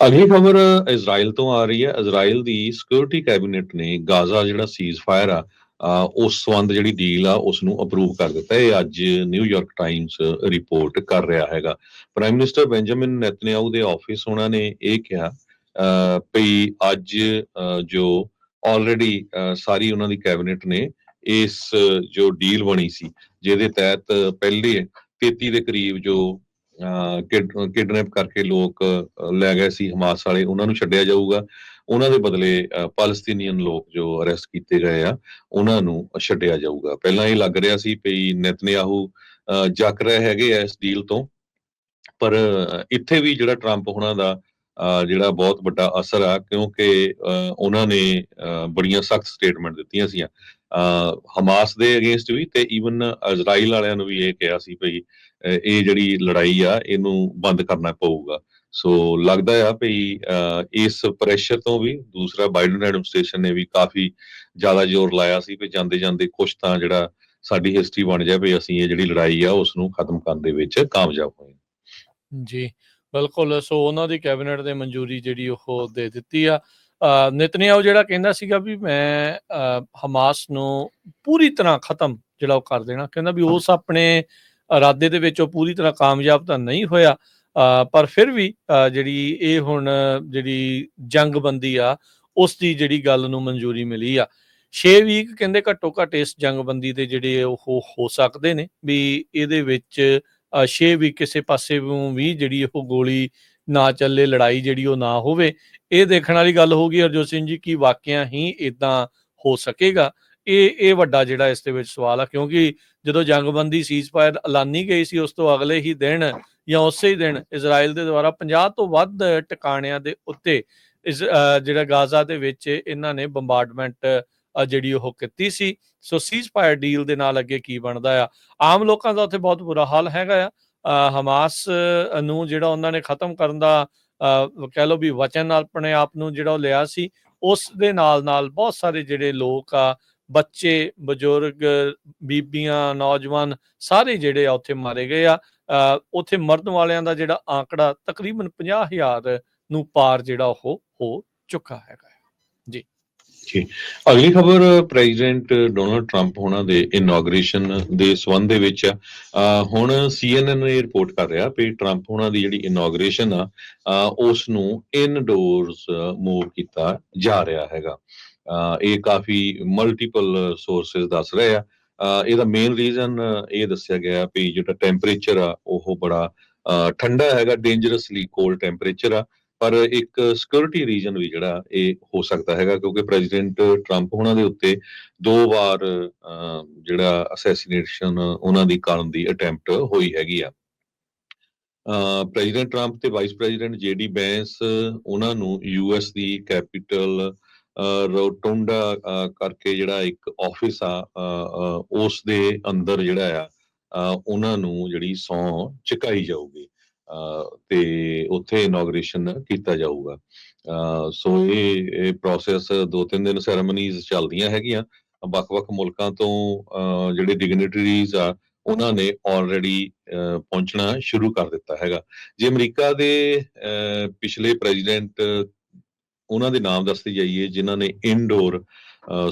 ਅਗਲੀ ਖਬਰ ਇਜ਼ਰਾਈਲ ਤੋਂ ਆ ਰਹੀ ਹੈ। ਇਜ਼ਰਾਈਲ ਦੀ ਸਿਕਿਉਰਿਟੀ ਕੈਬਨਿਟ ਨੇ ਗਾਜ਼ਾ ਜਿਹੜਾ ਸੀਜ਼ਫਾਇਰ ਆ ਉਸ ਸੰਬੰਧ ਜਿਹੜੀ ਡੀਲ ਆ ਉਸ ਨੂੰ ਅਪਰੂਵ ਕਰ ਦਿੱਤਾ। ਇਹ ਅੱਜ ਨਿਊਯਾਰਕ ਟਾਈਮਸ ਰਿਪੋਰਟ ਕਰ ਰਿਹਾ ਹੈਗਾ। ਪ੍ਰਾਈਮ ਮਿਨਿਸਟਰ ਬੈਂਜਾਮਿਨ ਨੈਤਨਯਾਹੂ ਦੇ ਆਫਿਸ ਉਹਨਾਂ ਨੇ ਇਹ ਕਿਹਾ ਅਹ ਵੀ ਅੱਜ ਜੋ ਆਲਰੇਡੀ ਸਾਰੀ ਉਹਨਾਂ ਦੀ ਕੈਬਨਿਟ ਨੇ ਇਸ ਜੋ ਡੀਲ ਬਣੀ ਸੀ, ਜਿਹਦੇ ਤਹਿਤ ਪਹਿਲੇ 33 ਦੇ ਕਰੀਬ ਜੋ ਕਿਡਨੈਪ ਕਰਕੇ ਲੋਕ ਲੈ ਗਏ ਸੀ ਹਮਾਸ ਵਾਲੇ ਉਹਨਾਂ ਨੂੰ ਛੱਡਿਆ ਜਾਊਗਾ। ਉਹਨਾਂ ਦੇ ਬਦਲੇ ਪਾਲਸਤੀਨੀਅਨ ਲੋਕ ਜੋ ਅਰੈਸਟ ਕੀਤੇ ਗਏ ਆ ਉਹਨਾਂ ਨੂੰ ਛੱਡਿਆ ਜਾਊਗਾ। ਪਹਿਲਾਂ ਇਹ ਲੱਗ ਰਿਹਾ ਸੀ ਵੀ ਨੇਤਨਯਾਹੂ ਅਹ, ਜੱਕ ਰਹੇ ਹੈਗੇ ਆ ਇਸ ਡੀਲ ਤੋਂ ਪਰ ਇੱਥੇ ਵੀ ਜਿਹੜਾ ਟਰੰਪ ਉਹਨਾਂ ਦਾ ਅਹ, ਜਿਹੜਾ ਬਹੁਤ ਵੱਡਾ ਅਸਰ ਆ ਕਿਉਂਕਿ ਅਹ, ਉਹਨਾਂ ਨੇ ਅਹ, ਬੜੀਆਂ ਸਖਤ ਸਟੇਟਮੈਂਟ ਦਿੱਤੀਆਂ ਸੀ ਹਮਾਸ ਦੇ ਅਗੇਂਸਟ ਵੀ ਤੇ ਈਵਨ ਇਜ਼ਰਾਈਲ ਵਾਲਿਆਂ ਨੂੰ ਵੀ ਇਹ ਕਿਹਾ ਸੀ ਭਈ ਇਹ ਜਿਹੜੀ ਲੜਾਈ ਆ, ਇਹਨੂੰ ਬੰਦ ਕਰਨਾ ਪਊਗਾ। ਸੋ ਲੱਗਦਾ ਆ ਭਈ ਇਸ ਪ੍ਰੈਸ਼ਰ ਤੋਂ ਵੀ ਦੂਸਰਾ ਬਾਈਡਨ ਐਡਮਿਨਿਸਟ੍ਰੇਸ਼ਨ ਨੇ ਵੀ ਕਾਫੀ ਜ਼ਿਆਦਾ ਜ਼ੋਰ ਲਾਇਆ ਸੀ ਕਿ ਜਾਂਦੇ ਜਾਂਦੇ ਕੁਝ ਤਾਂ ਜਿਹੜਾ ਸਾਡੀ ਹਿਸਟਰੀ ਬਣ ਜਾਏ ਜਾਵੇ ਅਸੀਂ ਇਹ ਜਿਹੜੀ ਲੜਾਈ ਆ ਉਸ ਨੂੰ ਖਤਮ ਕਰਨ ਦੇ ਵਿੱਚ ਕਾਮਯਾਬ ਹੋਏ। ਜੀ, ਬਿਲਕੁਲ। ਸੋ ਉਹਨਾਂ ਦੀ ਕੈਬਨਿਟ ਦੇ ਮਨਜ਼ੂਰੀ ਜਿਹੜੀ ਉਹ ਦੇ ਦਿੱਤੀ ਆ। ਅ, ਜਿਹੜਾ ਕਹਿੰਦਾ ਸੀਗਾ ਵੀ ਮੈਂ ਹਮਾਸ ਨੂੰ ਪੂਰੀ ਤਰ੍ਹਾਂ ਖਤਮ ਜਿਹੜਾ ਉਹ ਕਰ ਦੇਣਾ। ਕਹਿੰਦਾ ਵੀ ਉਸ ਆਪਣੇ ਇਰਾਦੇ ਦੇ ਵਿੱਚ ਉਹ ਪੂਰੀ ਤਰ੍ਹਾਂ ਕਾਮਯਾਬ ਤਾਂ ਨਹੀਂ ਹੋਇਆ ਪਰ ਫਿਰ ਵੀ ਜਿਹੜੀ ਇਹ ਹੁਣ ਜਿਹੜੀ ਜੰਗਬੰਦੀ ਆ ਉਸ ਦੀ ਜਿਹੜੀ ਗੱਲ ਨੂੰ ਮਨਜ਼ੂਰੀ ਮਿਲੀ ਆ। 6 ਵੀਕ ਕਹਿੰਦੇ ਘੱਟੋ ਘੱਟ ਇਸ ਜੰਗਬੰਦੀ ਦੇ ਜਿਹੜੇ ਉਹ ਹੋ ਸਕਦੇ ਨੇ ਵੀ ਇਹਦੇ ਵਿੱਚ ਅ, ਛੇ ਵੀ ਕਿਸੇ ਪਾਸੇ ਨੂੰ ਵੀ ਜਿਹੜੀ ਉਹ ਗੋਲੀ ਨਾ ਚੱਲੇ ਲੜਾਈ ਜਿਹੜੀ ਉਹ ਨਾ ਹੋਵੇ। ਇਹ ਦੇਖਣ ਵਾਲੀ ਗੱਲ ਹੋਗੀ ਹਰਜੋਤ ਸਿੰਘ ਜੀ ਕੀ ਵਾਕਿਆ ਹੀ ਇਦਾਂ ਹੋ ਸਕੇਗਾ। ਇਹ ਇਹ ਵੱਡਾ ਜਿਹੜਾ ਇਸ ਦੇ ਵਿੱਚ ਸਵਾਲ ਆ ਕਿਉਂਕਿ ਜਦੋਂ ਜੰਗਬੰਦੀ ਸੀਜ਼ਫਾਇਰ ਐਲਾਨੀ ਗਈ ਸੀ ਉਸ ਤੋਂ ਅਗਲੇ ਹੀ ਦਿਨ ਜਾਂ ਉਸੇ ਹੀ ਦਿਨ ਇਜ਼ਰਾਈਲ ਦੇ ਦੁਆਰਾ 50 ਤੋਂ ਵੱਧ ਟਿਕਾਣਿਆਂ ਦੇ ਉੱਤੇ ਇਸ ਅ, ਜਿਹੜਾ ਗਾਜ਼ਾ ਦੇ ਵਿੱਚ ਇਹਨਾਂ ਨੇ ਬੰਬਾਰਡਮੈਂਟ ਜਿਹੜੀ ਉਹ ਕੀਤੀ ਸੀ। ਸੋ ਸੀਜ਼ਫਾਇਰ ਡੀਲ ਦੇ ਨਾਲ ਅੱਗੇ ਕੀ ਬਣਦਾ ਆ? ਆਮ ਲੋਕਾਂ ਦਾ ਉੱਥੇ ਬਹੁਤ ਬੁਰਾ ਹਾਲ ਹੈਗਾ ਆ। ਹਮਾਸ ਨੂੰ ਜਿਹੜਾ ਉਹਨਾਂ ਨੇ ਖਤਮ ਕਰਨ ਦਾ ਕਹਿ ਲਓ ਵੀ ਵਚਨ ਆਪਣੇ ਆਪ ਨੂੰ ਜਿਹੜਾ ਉਹ ਲਿਆ ਸੀ, ਉਸ ਦੇ ਨਾਲ ਨਾਲ ਬਹੁਤ ਸਾਰੇ ਜਿਹੜੇ ਲੋਕ ਆ, ਬੱਚੇ, ਬਜ਼ੁਰਗ, ਬੀਬੀਆਂ, ਨੌਜਵਾਨ ਸਾਰੇ ਜਿਹੜੇ ਆ ਉੱਥੇ ਮਾਰੇ ਗਏ ਆ। ਉੱਥੇ ਮਰਨ ਵਾਲਿਆਂ ਦਾ ਜਿਹੜਾ ਆંકੜਾ ਤਕਰੀਬਨ 50000 ਨੂੰ ਪਾਰ ਜਿਹੜਾ ਉਹ ਹੋ ਚੁੱਕਾ ਹੈਗਾ ਜੀ। ਅਗਲੀ ਖਬਰ, ਪ੍ਰੈਜ਼ੀਡੈਂਟ ਡੋਨਲਡ ਟਰੰਪ ਹੋਣਾ ਦੇ ਇਨੋਗ੍ਰੇਸ਼ਨ ਦੇ ਸਬੰਧ ਦੇ ਵਿੱਚ ਆ ਅਹ ਹੁਣ CNN ਨੇ ਰਿਪੋਰਟ ਕਰ ਰਿਹਾ ਵੀ ਟਰੰਪ ਹੋਣਾ ਦੀ ਜਿਹੜੀ ਇਨੋਗ੍ਰੇਸ਼ਨ ਆ ਅਹ ਉਸ ਨੂੰ ਇਨਡੋਰਸ ਮੂਵ ਕੀਤਾ ਜਾ ਰਿਹਾ ਹੈਗਾ। ਇਹ ਕਾਫੀ ਮਲਟੀਪਲ ਸੋਰਸਸ ਦੱਸ ਰਹੇ ਆ। ਇਹਦਾ ਮੇਨ ਰੀਜ਼ਨ ਇਹ ਦੱਸਿਆ ਗਿਆ ਵੀ ਜਿਹੜਾ ਟੈਂਪਰੇਚਰ ਆ, ਉਹ ਬੜਾ ਠੰਡਾ ਹੈਗਾ ਡੇਂਜਰਸਲੀ ਕੋਲਡ ਟੈਂਪਰੇਚਰ ਆ। ਪਰ ਇੱਕ ਸਿਕਿਉਰਿਟੀ ਰੀਜਨ ਵੀ ਜਿਹੜਾ ਇਹ ਹੋ ਸਕਦਾ ਹੈਗਾ ਕਿਉਂਕਿ ਪ੍ਰੈਜ਼ੀਡੈਂਟ ਟਰੰਪ ਉਹਨਾਂ ਦੇ ਉੱਤੇ ਦੋ ਵਾਰ ਅਹ, ਜਿਹੜਾ ਅਸੈਸੀਨੇਸ਼ਨ ਉਹਨਾਂ ਦੀ ਕਰਨ ਦੀ ਅਟੈਂਪਟ ਹੋਈ ਹੈਗੀ ਆ। ਪ੍ਰੈਜ਼ੀਡੈਂਟ ਟਰੰਪ ਤੇ ਵਾਈਸ ਪ੍ਰੈਜ਼ੀਡੈਂਟ ਜੇਡੀ ਬੈਂਸ ਉਹਨਾਂ ਨੂੰ ਯੂਐਸ ਦੀ ਕੈਪੀਟਲ ਰੋਟੁੰਡਾ ਕਰਕੇ ਜਿਹੜਾ ਇੱਕ ਆਫਿਸ ਆ ਅਹ, ਉਸ ਦੇ ਅੰਦਰ ਜਿਹੜਾ ਆ ਉਹਨਾਂ ਨੂੰ ਜਿਹੜੀ ਸੌ ਚੁਕਾਈ ਜਾਊਗੀ। ਤੇ ਉੱਥੇ ਇਨੋਗ੍ਰੇਸ਼ਨ ਕੀਤਾ ਜਾਊਗਾ। ਸੋ ਇਹ ਪ੍ਰੋਸੈਸ ਦੋ ਤਿੰਨ ਦਿਨ ਸੈਰੇਮਨੀਜ਼ ਚੱਲਦੀਆਂ ਹੈਗੀਆਂ। ਵੱਖ-ਵੱਖ ਮੁਲਕਾਂ ਤੋਂ ਜਿਹੜੇ ਡਿਗਨਿਟਰੀਜ਼ ਆ ਉਹਨਾਂ ਨੇ ਆਲਰੇਡੀ ਪਹੁੰਚਣਾ ਸ਼ੁਰੂ ਕਰ ਦਿੱਤਾ ਹੈਗਾ। ਜੇ ਅਮਰੀਕਾ ਦੇ ਅਹ, ਪਿਛਲੇ ਪ੍ਰੈਜ਼ੀਡੈਂਟ ਉਹਨਾਂ ਦੇ ਨਾਮ ਦੱਸਦੇ ਜਾਈਏ ਜਿਨ੍ਹਾਂ ਨੇ ਇਨਡੋਰ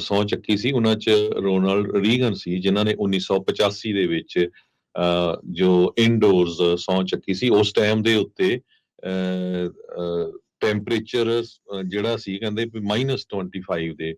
ਸੌ ਚੱਕੀ ਸੀ ਉਹਨਾਂ ਚ ਰੋਨਲਡ ਰੀਗਨ ਸੀ ਜਿਨ੍ਹਾਂ ਨੇ 1985 ਦੇ ਵਿੱਚ ਜੋ ਇਨਡੋਰਸ ਸੌ ਚੱਕੀ ਸੀ, ਉਸ ਟਾਈਮ ਦੇ ਉੱਤੇ ਟੈਂਪਰੇਚਰ ਜਿਹੜਾ ਸੀ, ਕਹਿੰਦੇ ਵੀ -25 ਦੇ